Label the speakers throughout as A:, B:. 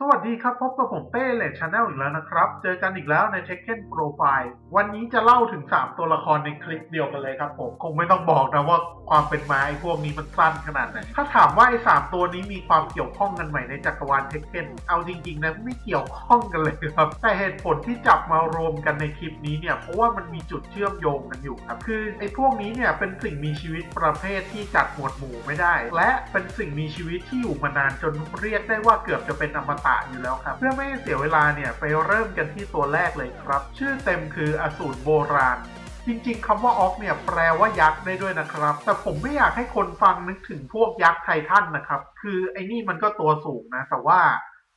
A: สวัสดีครับ พบกับผมเต้เลดชาแนลอีกแล้วนะครับ เจอกันอีกแล้วใน Tekken Profile วันนี้จะเล่าถึง 3 ตัวละครในคลิปเดียวกันเลยครับผม คงไม่ต้องบอกนะว่าความเป็นมาไอ้พวกนี้มันสั้นขนาดไหน ถ้าถามว่าไอ้สามตัวนี้มีความเกี่ยวข้องกันไหมในจักรวาล Tekken เอาจริง ๆ นะไม่เกี่ยวข้องกันเลยครับ แต่เหตุผลที่จับมารวมกันในคลิปนี้เนี่ยเพราะว่ามันมีจุดเชื่อมโยงกันอยู่ครับคือไอ้พวกนี้เนี่ยเป็นสิ่งมีชีวิตประเภทที่จัดหมวดหมู่ไม่ได้ และเป็นสิ่งมีชีวิตที่อยู่มานานจนเรียกได้ว่าเกือบจะเป็นอมตะอยู่แล้วครับ เพื่อไม่ให้เสียเวลาเนี่ยไปเริ่มกันที่ตัวแรกเลยครับ ชื่อเต็มคืออสูรโบราณจริงๆคำว่าออกเนี่ยแปลว่ายักษ์ได้ด้วยนะครับ แต่ผมไม่อยากให้คนฟังนึกถึงพวกยักษ์ไททันนะครับ คือไอ้นี่มันก็ตัวสูงนะ แต่ว่า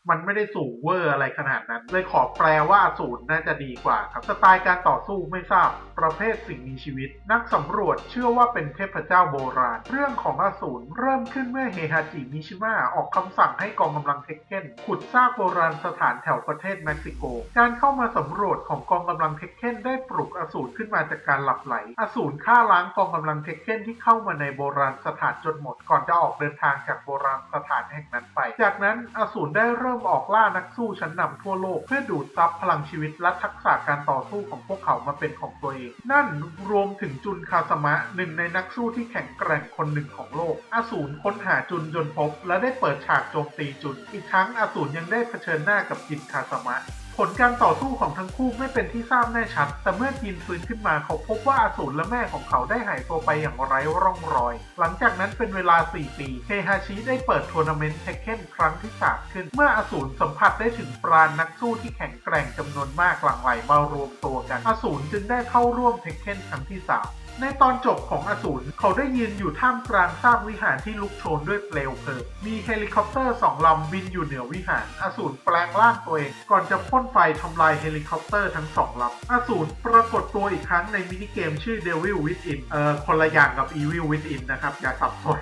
A: มันไม่ได้สูงเวอร์อะไรขนาดนั้น เลยขอแปลว่าอสูรน่าจะดีกว่าครับ สไตล์การต่อสู้ไม่ทราบ ประเภทสิ่งมีชีวิต นักสำรวจเชื่อว่าเป็นเทพเจ้าโบราณ เรื่องของอสูรเริ่มขึ้นเมื่อเฮฮาจิมิชิมะออกคำสั่งให้กองกำลังเทคเก้นขุดซากโบราณสถานแถวประเทศเม็กซิโก การเข้ามาสำรวจของกองกำลังเทคเก้นได้ปลุกอสูรขึ้นมาจากการหลับไหล อสูรฆ่าล้างกองกำลังเทคเก้นที่เข้ามาในโบราณสถานจนหมด ก่อนจะออกเดินทางจากโบราณสถานแห่งนั้นไป จากนั้นอสูรได้เริ่มริ่มออกล่านักสู้ชั้นนำทั่วโลก เพื่อดูดซับพลังชีวิตและทักษะการต่อสู้ของพวกเขามาเป็นของตัวเอง นั่นรวมถึงจุนคาสมะหนึ่งในนักสู้ที่แข็งแกร่งคนหนึ่งของโลก อสูรค้นหาจุนจนพบ และได้เปิดฉากโจมตีจุน อีกทั้งอสูรยังได้เผชิญหน้ากับจินคาสมะ ผลการต่อสู้ของทั้งคู่ไม่เป็นที่ทราบแน่ชัด แต่เมื่อจีนฟื้นขึ้นมาเขาพบว่าอสูรและแม่ของเขาได้หายตัวไปอย่างไร้ร่องรอย หลังจากนั้นเป็นเวลา 4 ปี เฮฮาชิได้เปิดทัวร์นาเมนต์เทคเ e นครั้งที่3ขึ้น เมื่ออสูรสัมผัสได้ถึงปราณนักสู้ที่แข็งแกร่งจำนวนมากหลั่งไหลมารวมตัวกัน อสูรจึงได้เข้าร่วมเทคเ e นครั้งที่ 3 ในตอนจบของอสูรเขาได้ยืนอยู่ท่ามกลางซากวิหารที่ลุกโชนด้วยเปลวเพลิง มีเฮลิคอปเตอร์สองลำบินอยู่เหนือวิหาร อสูรแปลงร่างตัวเอง ก่อนจะพ่นไฟทำลายเฮลิคอปเตอร์ทั้งสองลำ อสูรปรากฏตัวอีกครั้งในมินิเกมชื่อ Devil Within เอ่อคนละอย่างกับ Evil Within นะครับ อย่าสับสน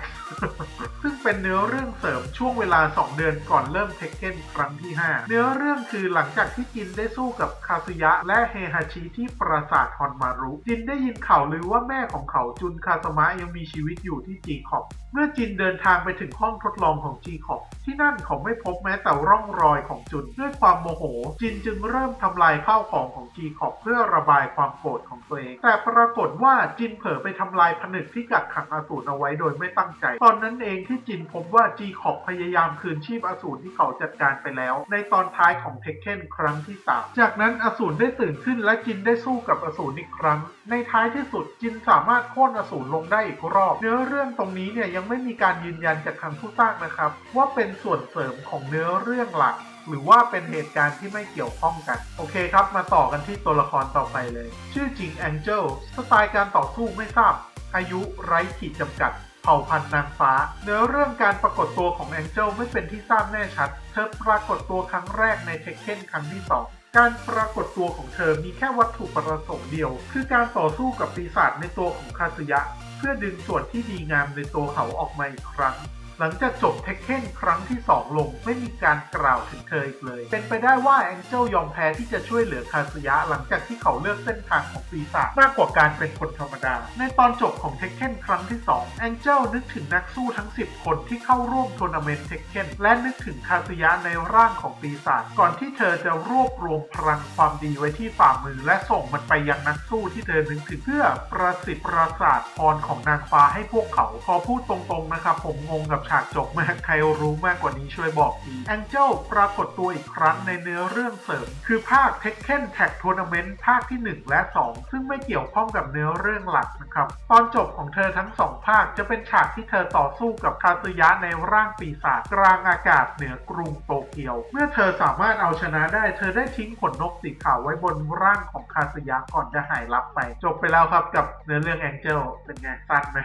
A: ซึ่งเป็นเนื้อเรื่องเสริมช่วงเวลา 2 เดือนก่อนเริ่มเทคเก้นครั้งที่ 5 เนื้อเรื่องคือหลังจากที่จินได้สู้กับคาซุยะและเฮฮาชิที่ปราสาทฮอนมารุ จินได้ยินข่าวลือว่าแม่ของเขาจุนคาสมะยังมีชีวิตอยู่ที่จีคอบเมื่อจินเดินทางไปถึงห้องทดลองของจีคอบที่นั่นเขาไม่พบแม้แต่ร่องรอยของจุนด้วยความโมโห จินจึงเริ่มทำลายข้าวของของจีคอบเพื่อระบายความโกรธของตัวเอง แต่ปรากฏว่าจินเผลอไปทำลายผนึกที่กักขังอสูรเอาไว้โดยไม่ตั้งใจ ตอนนั้นเองที่จินพบว่าจีคอบพยายามคืนชีพอสูรที่เขาจัดการไปแล้ว ในตอนท้ายของเทคเ e นครั้งที่3จากนั้นอสูรได้ตื่นขึ้นและจินได้สู้กับอสูรอีกครั้ง ในท้ายที่สุดจินสามารถโค่นอสูรลงได้อีกรอบ เนื้อเรื่องตรงนี้เนี่ยยังไม่มีการยืนยันจากทางผู้สร้างนะครับ ว่าเป็นส่วนเสริมของเนื้อเรื่องหลัก หรือว่าเป็นเหตุการณ์ที่ไม่เกี่ยวข้องกัน โอเคครับ มาต่อกันที่ตัวละครต่อไปเลย ชื่อจริง Angel สไตล์การต่อสู้ไม่ทราบ อายุไร้ขีดจำกัดเผ่าพันธุ์นางฟ้า เนื้อเรื่องการปรากฏตัวของ Angel ไม่เป็นที่ทราบแน่ชัด เธอปรากฏตัวครั้งแรกในเทคเ e นครั้งที่สอง การปรากฏตัวของเธอมีแค่วัตถุประสงค์เดียว คือการต่อสู้กับปีศาจในตัวของคาสึยะ เพื่อดึงส่วนที่ดีงามในตัวเขาออกมาอีกครั้ง หลังจากจบเทคเ e นครั้งที่ 2 ลงไม่มีการกล่าวถึงเธออีกเลย เป็นไปได้ว่าแองเจลยอมแพ้ที่จะช่วยเหลือคาสยะหลังจากที่เขาเลือกเส้นทางของปีศาจมากกว่าการเป็นคนธรรมดา ในตอนจบของเทคเ e นครั้งที่ 2 แองเจลนึกถึงนักสู้ทั้ง 10 คนที่เข้าร่วมทัวร์นาเมนต์เทคเ e นและนึกถึงคาสยะในร่างของปีศาจก่อนที่เธอจะรวบรวมพลังความดีไว้ที่ฝ่ามือ และส่งมันไปยังนักสู้ที่เธอนึกถึงเพื่อประสิทธิ์ประสาทพรของนางฟ้าให้พวกเขาพอพูดตรงๆนะครับผมงงกับฉากจบมากใครรู้มากกว่านี้ช่วยบอกทีแองเจลปรากฏตัวอีกครั้งในเนื้อเรื่องเสริม คือภาค Tekken Tag Tournament ภาคที่ 1 และ 2 ซึ่งไม่เกี่ยวข้องกับเนื้อเรื่องหลักนะครับ ตอนจบของเธอทั้งสองภาคจะเป็นฉากที่เธอต่อสู้กับคาซึยะในร่างปีศาจกลางอากาศเหนือกรุงโตเกียว เมื่อเธอสามารถเอาชนะได้ เธอได้ทิ้งขนนกสีขาวไว้บนร่างของคาซึยะก่อนจะหายลับไป จบไปแล้วครับกับเนื้อเรื่องแองเจลเป็นไงสั้นไหม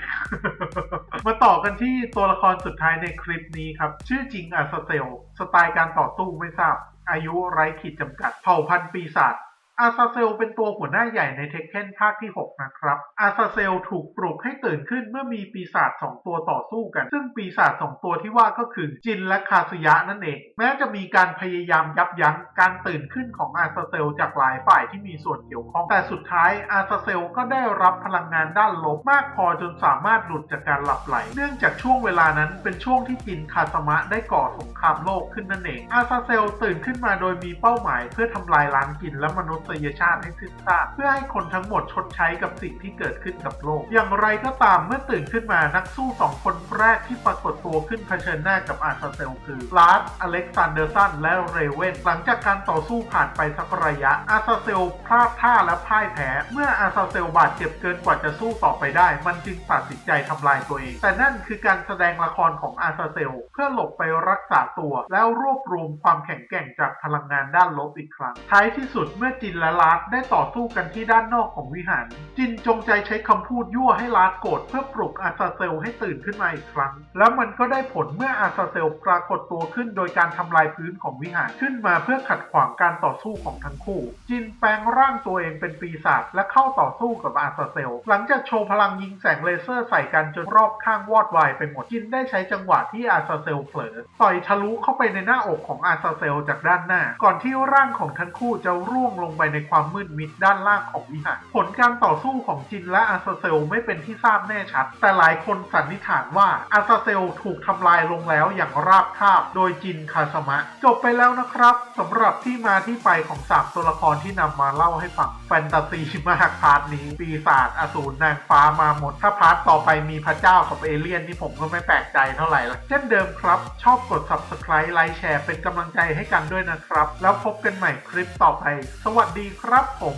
A: มาต่อกันที่ตัวละครสุดท้ายในคลิปนี้ครับ ชื่อจริงอาสเซล สไตล์การต่อสู้ไม่ทราบ อายุไร้ขีดจำกัด เผ่าพันธุ์ปีศาจ อาซาเซลเป็นตัวหัวหน้าใหญ่ในเทคเคนภาคที่ 6 นะครับ อาซาเซลถูกปลุกให้ตื่นขึ้นเมื่อมีปีศาจสองตัวต่อสู้กัน ซึ่งปีศาจสองตัวที่ว่าก็คือจินและคาสยะนั่นเอง แม้จะมีการพยายามยับยั้งการตื่นขึ้นของอาซาเซลจากหลายฝ่ายที่มีส่วนเกี่ยวข้อง แต่สุดท้ายอาซาเซลก็ได้รับพลังงานด้านลบมากพอจนสามารถหลุดจากการหลับไหล เนื่องจากช่วงเวลานั้นเป็นช่วงที่จินคาสมะได้ก่อสงครามโลกขึ้นนั่นเอง อาซาเซลตื่นขึ้นมาโดยมีเป้าหมายเพื่อทำลายล้างจินและมนุษยชาติให้สิ้นซากเพื่อให้คนทั้งหมดชดใช้กับสิ่งที่เกิดขึ้นกับโลก อย่างไรก็ตามเมื่อตื่นขึ้นมานักสู้สองคนแรกที่ปรากฏตัวขึ้นเผชิญหน้ากับอาซาเซลคือลาร์ดอเล็กซานเดอร์สันและเรเวนหลังจากการต่อสู้ผ่านไปสักระยะอาซาเซลพลาดท่าและพ่ายแพ้เมื่ออาซาเซลบาดเจ็บเกินกว่าจะสู้ต่อไปได้ มันจึงตัดสินใจทำลายตัวเอง แต่นั่นคือการแสดงละครของอาซาเซลเพื่อหลบไปรักษาตัว แล้วรวบรวมความแข็งแกร่งจากพลังงานด้านลบอีกครั้งท้ายที่สุดเมื่อจินและลาร์ดได้ต่อสู้กันที่ด้านนอกของวิหาร จินจงใจใช้คำพูดยั่วให้ลาร์ดโกรธเพื่อปลุกอาซาเซลให้ตื่นขึ้นมาอีกครั้ง แล้วมันก็ได้ผลเมื่ออาซาเซลปรากฏตัวขึ้นโดยการทำลายพื้นของวิหารขึ้นมาเพื่อขัดขวางการต่อสู้ของทั้งคู่ จินแปลงร่างตัวเองเป็นปีศาจและเข้าต่อสู้กับอาซาเซล หลังจากโชว์พลังยิงแสงเลเซอร์ใส่กันจนรอบข้างวอดวายไปหมด จินได้ใช้จังหวะที่อาซาเซลเผลอต่อยทะลุเข้าไปในหน้าอกของอาซาเซลจากด้านหน้า ก่อนที่ร่างของทั้งคู่จะร่วงลงไปในความมืดมิดด้านล่างของวิหาร ผลการต่อสู้ของจินและอาซาเซลไม่เป็นที่ทราบแน่ชัด แต่หลายคนสันนิษฐานว่าอาซาเซลถูกทำลายลงแล้วอย่างราบคาบโดยจินคาสมะ จบไปแล้วนะครับสำหรับที่มาที่ไปของสามตัวละครที่นำมาเล่าให้ฟังแฟนตาซีมากพาร์ทนี้ปีศาจอสูรนางฟ้ามาหมด ถ้าพาร์ทต่อไปมีพระเจ้ากับเอเลี่ยนที่ผมก็ไม่แปลกใจเท่าไหร่ละเช่นเดิมครับ ชอบกด subscribe ไลค์แชร์เป็นกำลังใจให้กันด้วยนะครับ แล้วพบกันใหม่คลิปต่อไป สวัสดีดีครับผม